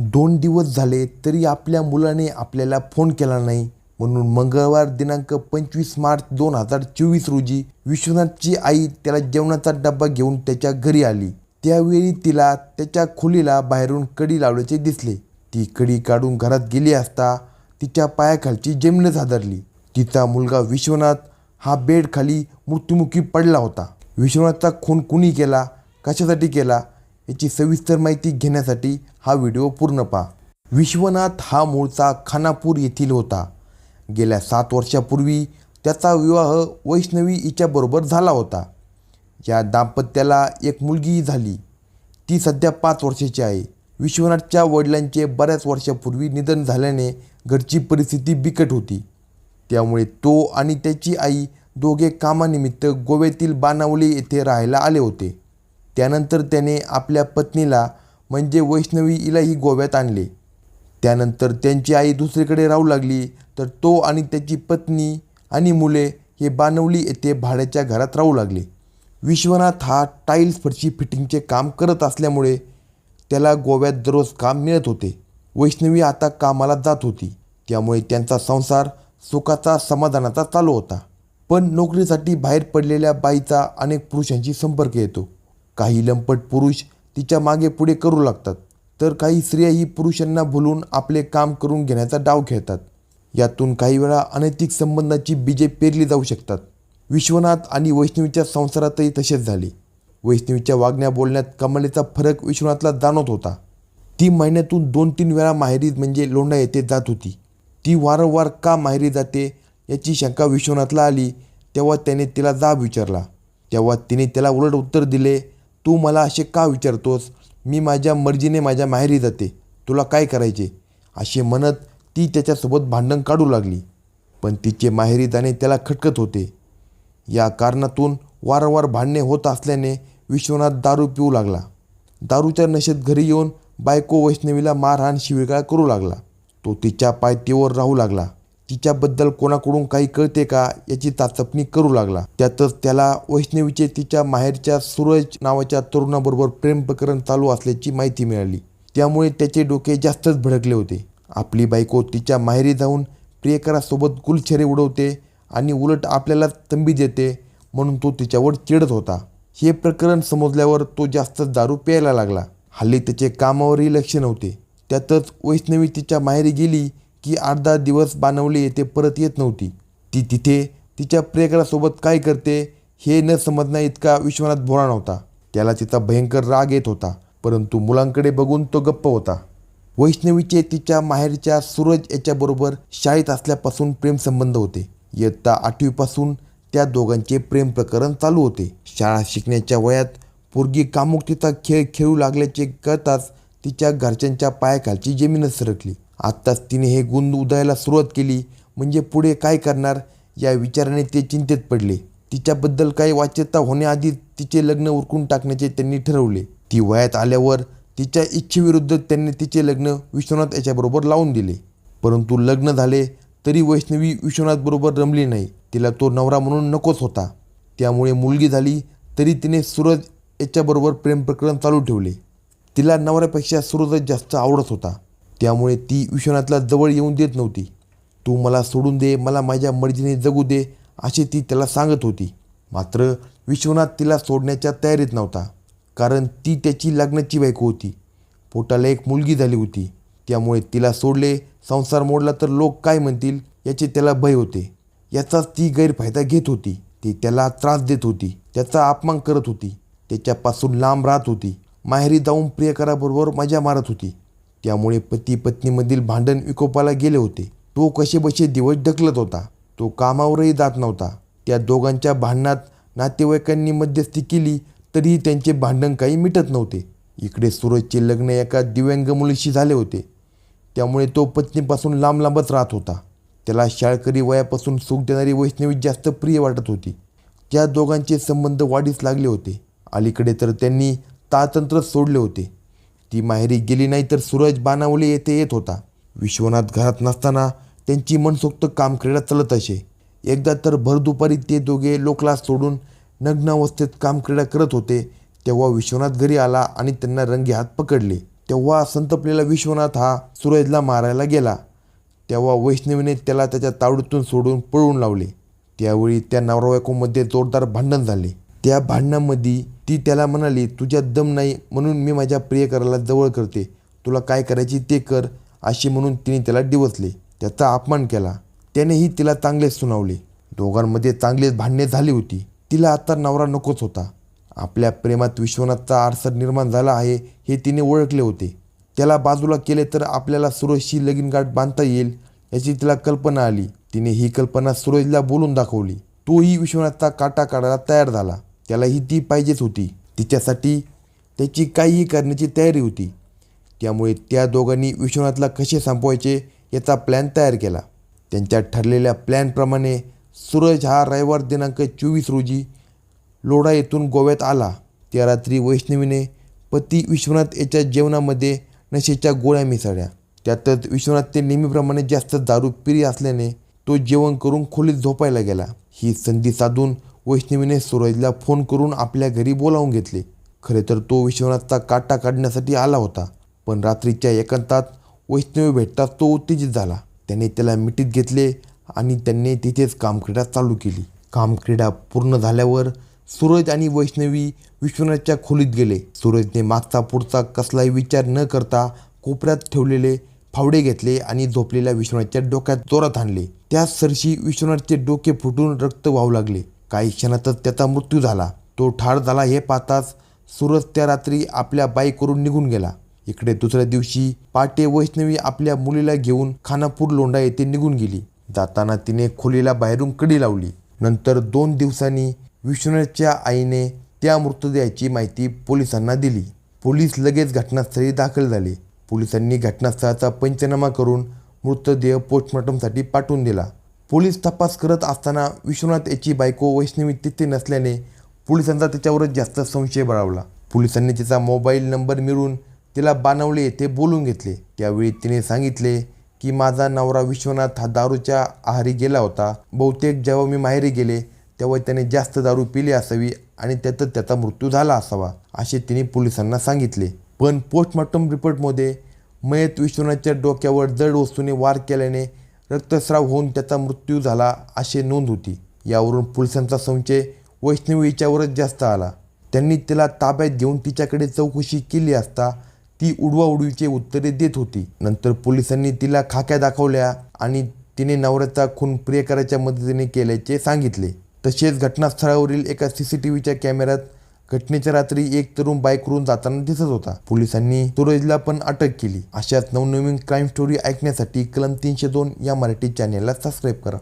दोन दिवस झाले तरी आपल्या मुलाने आपल्याला फोन केला नाही. म्हणून मंगळवार दिनांक पंचवीस मार्च दोन हजार चोवीस रोजी विश्वनाथची आई त्याला जेवणाचा डब्बा घेऊन त्याच्या घरी आली. त्यावेळी तिला त्याच्या खोलीला बाहेरून कडी लावल्याचे दिसले. ती कडी काढून घरात गेली असता तिच्या पायाखालची जमीनच हादरली. तिचा मुलगा विश्वनाथ हा बेडखाली मृत्युमुखी पडला होता. विश्वनाथचा खून कुणी केला? कशासाठी केला? याची सविस्तर माहिती घेण्यासाठी हा व्हिडिओ पूर्ण पहा. विश्वनाथ हा मूळचा खानापूर येथील होता. गेल्या सात वर्षापूर्वी त्याचा विवाह वैष्णवी हिच्याबरोबर झाला होता. या दाम्पत्याला एक मुलगीही झाली. ती सध्या पाच वर्षाची आहे. विश्वनाथच्या वडिलांचे बऱ्याच वर्षापूर्वी निधन झाल्याने घरची परिस्थिती बिकट होती. त्यामुळे तो आणि त्याची आई दोघे कामानिमित्त गोव्यातील बाणावली येथे राहायला आले होते. त्यानंतर त्याने आपल्या पत्नीला म्हणजे वैष्णवी इलाही गोव्यात आणले. त्यानंतर त्यांची आई दुसरीकडे राहू लागली तर तो आणि त्याची पत्नी आणि मुले हे बाणवली येथे भाड्याच्या घरात राहू लागले. विश्वनाथ हा टाईल्स फरशी फिटिंगचे काम करत असल्यामुळे त्याला गोव्यात दररोज काम मिळत होते. वैष्णवी आता कामाला जात होती. त्यामुळे त्यांचा संसार सुखाचा समाधानाचा चालू होता. पण नोकरीसाठी बाहेर पडलेल्या बाईचा अनेक पुरुषांशी संपर्क येतो. काही लंपट पुरुष तिच्यामागे पुढे करू लागतात. तर काही स्त्रिया ही पुरुषांना भुलून आपले काम करून घेण्याचा डाव खेळतात. यातून काही वेळा अनैतिक संबंधाची बीजे पेरली जाऊ शकतात. विश्वनाथ आणि वैष्णवीच्या संसारातही तसेच झाले. वैष्णवीच्या वागण्या बोलण्यात कमालीचा फरक विश्वनाथला जाणवत होता. ती महिन्यातून दोन तीन वेळा माहेरी म्हणजे लोंढा येथे जात होती. ती वारंवार का माहेरी जाते याची शंका विश्वनाथला आली तेव्हा त्याने तिला जाब विचारला. तेव्हा तिने त्याला उलट उत्तर दिले तू मला असे का विचारतोस? मी माझ्या मर्जीने माझ्या माहेरी जाते. तुला काय करायचे? असे म्हणत ती त्याच्यासोबत भांडण काढू लागली. पण तिचे माहेरी जाणे त्याला खटकत होते. या कारणातून वारंवार भांडणे होत असल्याने विश्वनाथ दारू पिऊ लागला. दारूच्या नशेत घरी येऊन बायको वैष्णवीला मारहाण शिवीगाळ करू लागला. तो तिच्या पायतीवर राहू लागला. तिच्याबद्दल कोणाकडून काही कळते का याची चाचपणी करू लागला. त्यातच त्याला वैष्णवीचे तिच्या माहेरच्या सूरज नावाच्या तरुणाबरोबर प्रेम प्रकरण चालू असल्याची माहिती मिळाली. त्यामुळे त्याचे डोके जास्तच भडकले होते. आपली बायको तिच्या माहेरी जाऊन प्रियकरासोबत गुलछरे उडवते आणि उलट आपल्याला तंबी देते म्हणून तो तिच्यावर चिडत होता. हे प्रकरण समजल्यावर तो जास्तच दारू प्यायला लागला. हल्ली त्याचे कामावरही लक्ष नव्हते. त्यातच वैष्णवी तिच्या माहेरी गेली की आठ दहा दिवस बाणवली येथे परत येत नव्हती. ती तिथे तिच्या प्रेकरासोबत काय करते हे न समजण्या इतका विश्वनाथ भोळा नव्हता. त्याला तिचा भयंकर राग येत होता परंतु मुलांकडे बघून तो गप्प होता. वैष्णवीचे तिच्या माहेरच्या सूरज याच्याबरोबर शाळेत असल्यापासून प्रेमसंबंध होते. इयत्ता आठवीपासून त्या दोघांचे प्रेम प्रकरण चालू होते. शाळा शिकण्याच्या वयात पोरगी कामुकतेचा खेळ खेळू लागल्याचे कळताच तिच्या घरच्यांच्या पायाखालची जमीनच सरकली. आत्ताच तिने हे गुण उदयाला सुरुवात केली. म्हणजे पुढे काय करणार? या विचाराने ते चिंतेत पडले. तिच्याबद्दल काही वाच्यता होण्याआधी तिचे लग्न उरकून टाकण्याचे त्यांनी ठरवले. ती वयात आल्यावर तिच्या इच्छेविरुद्ध त्यांनी तिचे लग्न विश्वनाथ याच्याबरोबर लावून दिले. परंतु लग्न झाले तरी वैष्णवी विश्वनाथबरोबर रमली नाही. तिला तो नवरा म्हणून नकोच होता. त्यामुळे मुलगी झाली तरी तिने सूरज याच्याबरोबर प्रेम प्रकरण चालू ठेवले. तिला नवऱ्यापेक्षा सूरजच जास्त आवडत होता. त्यामुळे ती विश्वनाथला जवळ येऊन देत नव्हती. तू मला सोडून दे मला माझ्या मर्जीने जगू दे असे ती त्याला सांगत होती. मात्र विश्वनाथ तिला सोडण्याच्या तयारीत नव्हता कारण ती त्याची लग्नाची बायको होती. पोटाला एक मुलगी झाली होती. त्यामुळे तिला सोडले संसार मोडला तर लोक काय म्हणतील याचे त्याला भय होते. याचाच ती गैरफायदा घेत होती. ती त्याला त्रास देत होती त्याचा अपमान करत होती. त्याच्यापासून लांब राहत होती. माहेरी जाऊन प्रियकराबरोबर मजा मारत होती. त्यामुळे पती पत्नीमधील भांडण विकोपाला गेले होते. तो कसे बसे दिवस ढकलत होता. तो कामावरही जात नव्हता. त्या दोघांच्या भांडणात नातेवाईकांनी मध्यस्थी केली तरीही त्यांचे भांडण काही मिटत नव्हते. इकडे सूरजचे लग्न एका दिव्यांग मुलीशी झाले होते. त्यामुळे तो पत्नीपासून लांब लांबच राहत होता. त्याला शाळकरी वयापासून सुख देणारी वैष्णवी जास्त प्रिय वाटत होती. त्या दोघांचे संबंध वाढीस लागले होते. अलीकडे तर त्यांनी तातंत्र सोडले होते. ती माहेरी गेली नाही तर सूरज बाणावले येथे येत होता. विश्वनाथ घरात नसताना त्यांची मनसोक्त काम क्रीडा चालत असे. एकदा तर भर दुपारी ते दोघे लोकला सोडून नग्न अवस्थेत कामक्रीडा करत होते. तेव्हा विश्वनाथ घरी आला आणि त्यांना रंगे हात पकडले. तेव्हा संतपलेला विश्वनाथ हा सूरजला मारायला गेला. तेव्हा वैष्णवीने त्याला त्याच्या तावडीतून सोडून पळून लावले. त्यावेळी त्या नवरवायकोमध्ये जोरदार भांडण झाले. त्या भांडणामध्ये ती त्याला म्हणाली तुझ्यात दम नाही म्हणून मी माझ्या प्रियकराला जवळ करते. तुला काय करायची ते कर अशी म्हणून तिने त्याला डिवचले. त्याचा अपमान केला. त्यानेही तिला चांगलेच सुनावले. दोघांमध्ये चांगलेच भांडणे झाली होती. तिला आता नवरा नकोच होता. आपल्या प्रेमात विश्वनाथचा आरसर निर्माण झाला आहे हे तिने ओळखले होते. त्याला बाजूला केले तर आपल्याला सुरजशी लगीन गाठ बांधता येईल याची तिला कल्पना आली. तिने ही कल्पना सुरजला बोलून दाखवली. तोही विश्वनाथचा काटा काढायला तयार झाला. त्यालाही ती पाहिजेच होती. तिच्यासाठी त्याची काहीही करण्याची तयारी होती. त्यामुळे त्या दोघांनी विश्वनाथला कसे संपवायचे याचा प्लॅन तयार केला. त्यांच्या ठरलेल्या प्लॅनप्रमाणे सूरज हा रविवार दिनांक चोवीस रोजी लोढा येथून गोव्यात आला. त्या रात्री वैष्णवीने पती विश्वनाथ याच्या जेवणामध्ये नशेच्या गोळ्या मिसळल्या. त्यातच विश्वनाथ ते नेहमीप्रमाणे जास्त दारू पिरी असल्याने तो जेवण करून खोलीत झोपायला गेला. ही संधी साधून वैष्णवीने सूरजला फोन करून आपल्या घरी बोलावून घेतले. खरे तर तो विश्वनाथचा काटा काढण्यासाठी आला होता. पण रात्रीच्या एकांतात वैष्णवी भेटताच तो उत्तेजित झाला. त्याने त्याला मिठीत घेतले आणि त्यांनी तिथेच कामक्रीडा चालू केली. कामक्रीडा पूर्ण झाल्यावर सूरज आणि वैष्णवी विश्वनाथच्या खोलीत गेले. सूरजने मागचा पुढचा कसलाही विचार न करता कोपऱ्यात ठेवलेले फावडे घेतले आणि झोपलेल्या विश्वनाथच्या डोक्यात जोरात आणले. त्याच सरशी विश्वनाथचे डोके फुटून रक्त वाहू लागले. काही क्षणातच त्याचा मृत्यू झाला. तो ठार झाला हे पाहताच सूरज त्या रात्री आपल्या बाईकवरून निघून गेला. इकडे दुसऱ्या दिवशी पाटे वैष्णवी आपल्या मुलीला घेऊन खानापूर लोंढा येथे निघून गेली. जाताना तिने खोलीला बाहेरून कडी लावली. नंतर दोन दिवसांनी विश्वनाथच्या आईने त्या मृतदेहाची माहिती पोलिसांना दिली. पोलीस लगेच घटनास्थळी दाखल झाले. पोलिसांनी घटनास्थळाचा पंचनामा करून मृतदेह पोस्टमॉर्टमसाठी पाठवून दिला. पोलीस तपास करत असताना विश्वनाथ याची बायको वैष्णवी तिथे नसल्याने पोलिसांचा त्याच्यावरच जास्त संशय बळावला पोलिसांनी तिचा मोबाईल नंबर मिळवून तिला बानवले येथे बोलून घेतले. त्यावेळी तिने सांगितले की माझा नवरा विश्वनाथ हा दारूच्या आहारी गेला होता. बहुतेक जेव्हा मी माहेरी गेले तेव्हा त्याने जास्त दारू पिली असावी आणि त्यातच त्याचा मृत्यू झाला असावा असे तिने पोलिसांना सांगितले. पण पोस्टमॉर्टम रिपोर्टमध्ये मयत विश्वनाथच्या डोक्यावर जड वस्तूने वार केल्याने रक्तस्राव होऊन त्याचा मृत्यू झाला अशी नोंद होती. यावरून पोलिसांचा संशय वैष्णवी हिच्यावरच जास्त आला. त्यांनी तिला ताब्यात घेऊन तिच्याकडे चौकशी केली असता ती उडवाउडवीचे उत्तरे देत होती. नंतर पोलिसांनी तिला खाक्या दाखवल्या आणि तिने नवऱ्याचा खून प्रियकराच्या मदतीने केल्याचे सांगितले. तसेच घटनास्थळावरील एका सी सी टी व्हीच्या कॅमेऱ्यात घटनेच्या रात्री एक तरुण बाईकवरून जाताना दिसत होता. पोलिसांनी सुरजला पण अटक केली. अशाच नवनवीन क्राईम स्टोरी ऐकण्यासाठी कलम तीनशे दोन या मराठी चॅनेलला सबस्क्राईब करा.